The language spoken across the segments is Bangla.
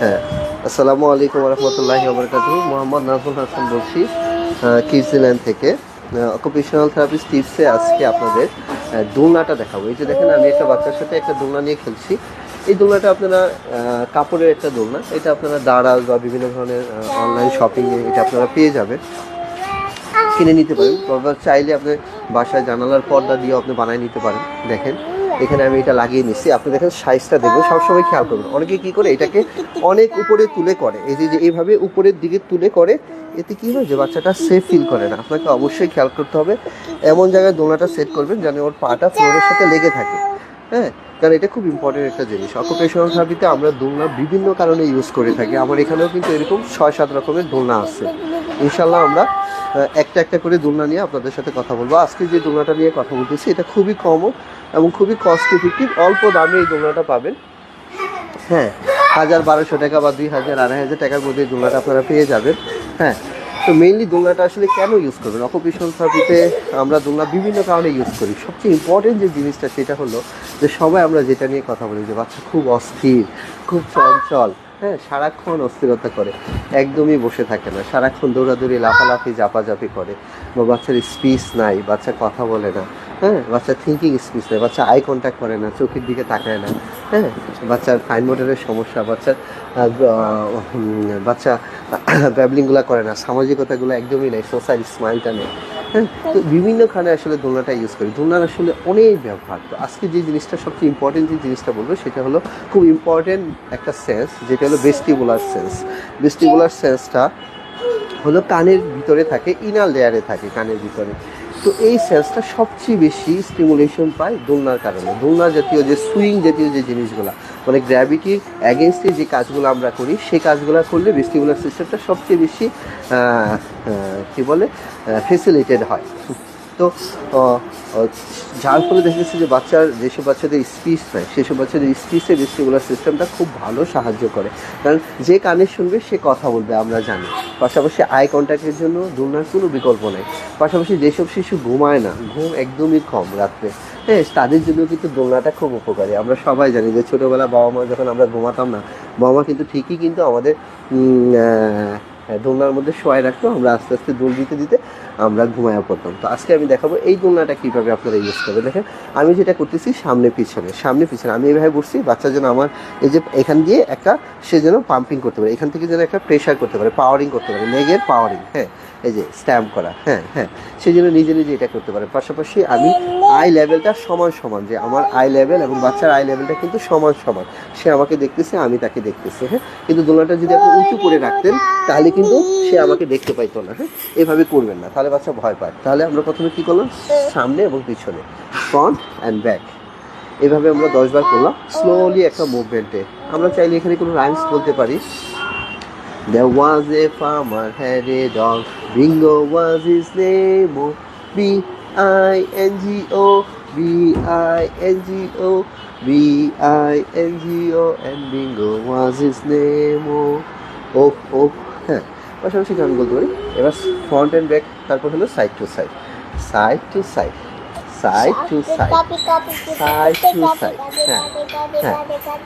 হ্যাঁ আসসালামু আলাইকুম রহমতুল্লাহি ওবরাকাতু। মোহাম্মদ নাজমুল হাসান বলছি কিডসল্যান্ড থেকে। অকুপেশনাল থেরাপিস্ট টিপসে আজকে আপনাদের দোলনাটা দেখাবো। এই যে দেখেন, আমি একটা বাচ্চার সাথে একটা দোলনা নিয়ে খেলছি। এই দোলনাটা আপনারা কাপড়ের একটা দোলনা। এটা আপনারা দারাজ বা বিভিন্ন ধরনের অনলাইন শপিংয়ে এটা আপনারা পেয়ে যাবেন। কিনে নিতে পারেন। চাইলে আপনি বাসায় জানালার পর্দা দিয়ে আপনি বানায় নিতে পারেন। দেখেন এখানে আমি এটা লাগিয়ে নিচ্ছি। আপনি দেখেন সাইজটা দেখবেন, সবসময় খেয়াল করবেন। অনেকে কি করে, এটাকে অনেক উপরে তুলে করে। এই যে এইভাবে উপরের দিকে তুলে করে, এতে কি হয় যে বাচ্চাটা সেফ ফিল করে না। আপনাকে অবশ্যই খেয়াল করতে হবে। এমন জায়গায় দোলনাটা সেট করবেন যেন ওর পাটা ফ্লোরের সাথে লেগে থাকে। হ্যাঁ? কারণ এটা খুব ইম্পর্টেন্ট একটা জিনিস। অকুপেশনাল থেরাপিতে আমরা দোলনা বিভিন্ন কারণে ইউজ করে থাকি। আমার এখানেও কিন্তু এরকম ছয়, সাত রকমের দোলনা আছে। ইনশাল্লাহ আমরা একটা একটা করে দোলনা নিয়ে আপনাদের সাথে কথা বলব। আজকে যে দোলনাটা নিয়ে কথা বলতেছি, এটা খুবই কম এবং খুবই কস্ট ইফেক্টিভ অল্প দামে এই দোলনাটা পাবেন। হ্যাঁ হাজার বারোশো টাকা বা দুই হাজার, আড়াই হাজার টাকার মধ্যে এই দোলনাটা আপনারা পেয়ে যাবেন। হ্যাঁ তো মেইনলি দোলনাটা আসলে কেন ইউজ করবেন? অকুপেশনাল থেরাপিতে আমরা দোলনা বিভিন্ন কারণে ইউজ করি। সবচেয়ে ইম্পর্টেন্ট যে জিনিসটা সেটা হলো যে সবাই আমরা যেটা নিয়ে কথা বলি যে বাচ্চা খুব অস্থির, খুব চঞ্চল হ্যাঁ সারাক্ষণ অস্থিরতা করে, একদমই বসে থাকে না, সারাক্ষণ দৌড়াদৌড়ি, লাফালাফি জাপাজাপি করে, বা বাচ্চার স্পিচ নাই, বাচ্চা কথা বলে না। হ্যাঁ বাচ্চার থিঙ্কিং স্পিচ নাই, বাচ্চা আই কন্ট্যাক্ট করে না, চোখের দিকে তাকায় না হ্যাঁ বাচ্চার ফাইন মোটরের সমস্যা বাচ্চার বাচ্চা ব্যাবলিংগুলো করে না, সামাজিকতাগুলো একদমই নেই সোশ্যাল স্মাইলটা নেই হ্যাঁ তো বিভিন্ন খানে আসলে দোলনাটা ইউজ করি, দোলনার আসলে অনেক ব্যবহার, তো আজকে যে জিনিসটা সবচেয়ে ইম্পর্টেন্ট যে জিনিসটা বলব, সেটা হলো খুব ইম্পর্টেন্ট একটা সেন্স যেটা হলো বেস্টিবুলার সেন্স বেস্টিবুলার সেন্সটা হলো কানের ভিতরে থাকে ইনার লেয়ারে থাকে, কানের ভিতরে তো এই সেন্সটা সবচেয়ে বেশি স্টিমুলেশন পায় দোলনার কারণে। দোলনা জাতীয় যে সুইং জাতীয় যে জিনিসগুলো মানে গ্র্যাভিটির অ্যাগেনস্টে যে কাজগুলো আমরা করি, সেই কাজগুলো করলে ভেস্টিবুলার সিস্টেমটা সবচেয়ে বেশি কি বলে ফেসিলিটেড হয়। তো যার ফলে দেখা যাচ্ছে যে বাচ্চার, যেসব বাচ্চাদের স্পিচ নাই সেসব বাচ্চাদের স্পিচে ভেস্টিবুলার সিস্টেমটা খুব ভালো সাহায্য করে। কারণ যে কানে শুনবে, সে কথা বলবে, আমরা জানি। পাশাপাশি আই কন্ট্যাক্টের জন্য দোলনার কোনো বিকল্প নেই। পাশাপাশি যেসব শিশু ঘুমায় না, ঘুম একদমই কম রাত্রে। হ্যাঁ তাদের জন্য কিন্তু দোলনাটা খুব উপকারী। আমরা সবাই জানি যে ছোটোবেলা বাবা মা যখন আমরা ঘুমাতাম না বাবা মা কিন্তু ঠিকই কিন্তু আমাদের আহ, দোলনার মধ্যে শোয়াই রাখতো আমরা আস্তে আস্তে দোল দিতে দিতে আমরা ঘুমায়া পড়তাম। তো আজকে আমি দেখাবো এই দোলনাটা কীভাবে আপনারা ইউজ করবে দেখেন আমি যেটা করতেছি সামনে পিছনে সামনে পিছনে। আমি এভাবে বসছি বাচ্চা যেন আমার এই যে এখান দিয়ে একটা সে যেন পাম্পিং করতে পারে এখান থেকে যেন একটা প্রেশার করতে পারে পাওয়ারিং করতে পারে লেগের পাওয়ারিং হ্যাঁ। এই যে স্ট্যাম্প করা হ্যাঁ হ্যাঁ সেই জন্য নিজে নিজে এটা করতে পারে পাশাপাশি আমি আই লেভেলটা সমান সমান, যে আমার আই লেভেল এবং বাচ্চার আই লেভেলটা কিন্তু সমান সমান। সে আমাকে দেখতেছে, আমি তাকে দেখতেছি হ্যাঁ। কিন্তু দোলনাটা যদি আপনি উঁচু করে রাখতেন, তাহলে কিন্তু সে আমাকে দেখতে পাইতো না হ্যাঁ। এভাবে করবেন না, তাহলে বাচ্চা ভয় পায়। তাহলে আমরা প্রথমে কী করলাম? সামনে এবং পিছনে ফ্রন্ট অ্যান্ড ব্যাক এভাবে আমরা দশবার করলাম। স্লোলি একটা মুভমেন্টে আমরা চাইলে এখানে কোনো রাইমস বলতে পারি। There was a farmer had a dog. Bingo was his name. Oh, B I N G O. B I N G O. B I N G O. And Bingo was his name. Oh, oh, oh. হ্যাঁ পাশাপাশি গান বলতে পারি এবার ফ্রন্ট অ্যান্ড ব্যাক তারপর হলো side to side side to side side to side Side to side. হ্যাঁ, হ্যাঁ।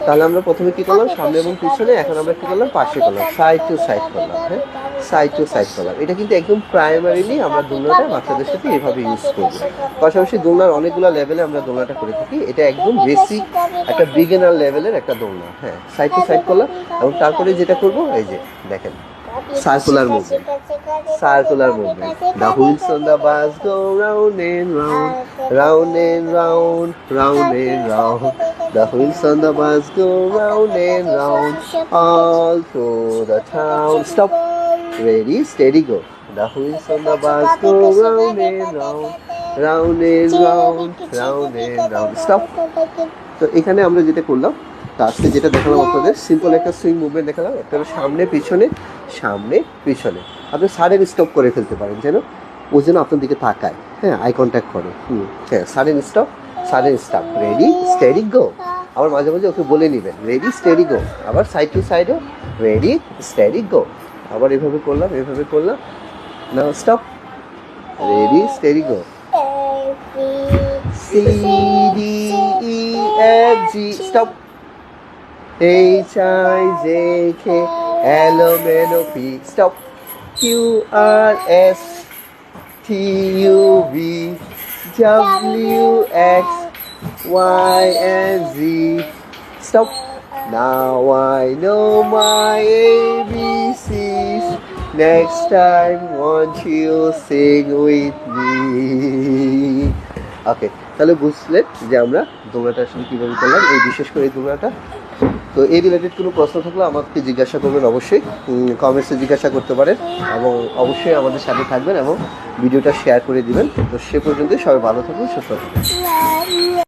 তাহলে আমরা প্রথমে কি করলাম সামনে এবং পিছনে এখন আমরা কি করলাম পাশে করলাম সাইড টু সাইড করলাম হ্যাঁ সাইড টু সাইড করলাম এটা কিন্তু একদম প্রাইমারিলি আমরা দোলনাটা বাচ্চাদের সাথে এভাবে ইউজ করব পাশাপাশি দোলনার অনেকগুলো লেভেলে আমরা দোলনাটা করে থাকি এটা একদম বেসিক একটা বিগিনার লেভেলের একটা দোলনা হ্যাঁ সাইড টু সাইড করলাম এবং তারপরে যেটা করব এই যে দেখেন circular movement circular movement. The wheels on the bus go round and round, round and round, round and round. The wheels on the bus go round and round, all through the town. Stop. Ready, steady, go. The wheels on the bus go round and round, round and round, round and round. Stop. তো এখানে আমরা যেটা করলাম আজকে যেটা দেখালাম আপনাদের সিম্পল একটা সুইং মুভমেন্ট দেখালাম হলো সামনে, পিছনে সামনে, পিছনে। আপনি সাডেন স্টপ করে ফেলতে পারেন যেন ও যেন আপনার দিকে তাকায়। হ্যাঁ আই কন্ট্যাক্ট করে। হুম হ্যাঁ sudden stop sudden stop ready steady go আবার মাঝে মাঝে ওকে বলে নেবেন রেডি স্টেডি গো আবার সাইড টু সাইডও রেডি স্টেডি গো আবার এভাবে করলাম এভাবে করলাম। না stop ready steady go C D E F G stop H I J K L M N O P stop Q R S T U V W X Y and Z stop now I know my ABCs next time won't you sing with me okay তাহলে বুঝলেন যে আমরা দৌড়াটা আসলে কীভাবে করলাম এই বিশেষ করে এই দৌড়াটা তো এই রিলেটেড কোনো প্রশ্ন থাকলে আমাকে জিজ্ঞাসা করবেন অবশ্যই। কমেন্টসে জিজ্ঞাসা করতে পারেন এবং অবশ্যই আমাদের সাথে থাকবেন এবং ভিডিওটা শেয়ার করে দিবেন। তো সে পর্যন্ত সবাই ভালো থাকুন, সুস্থ থাকুন।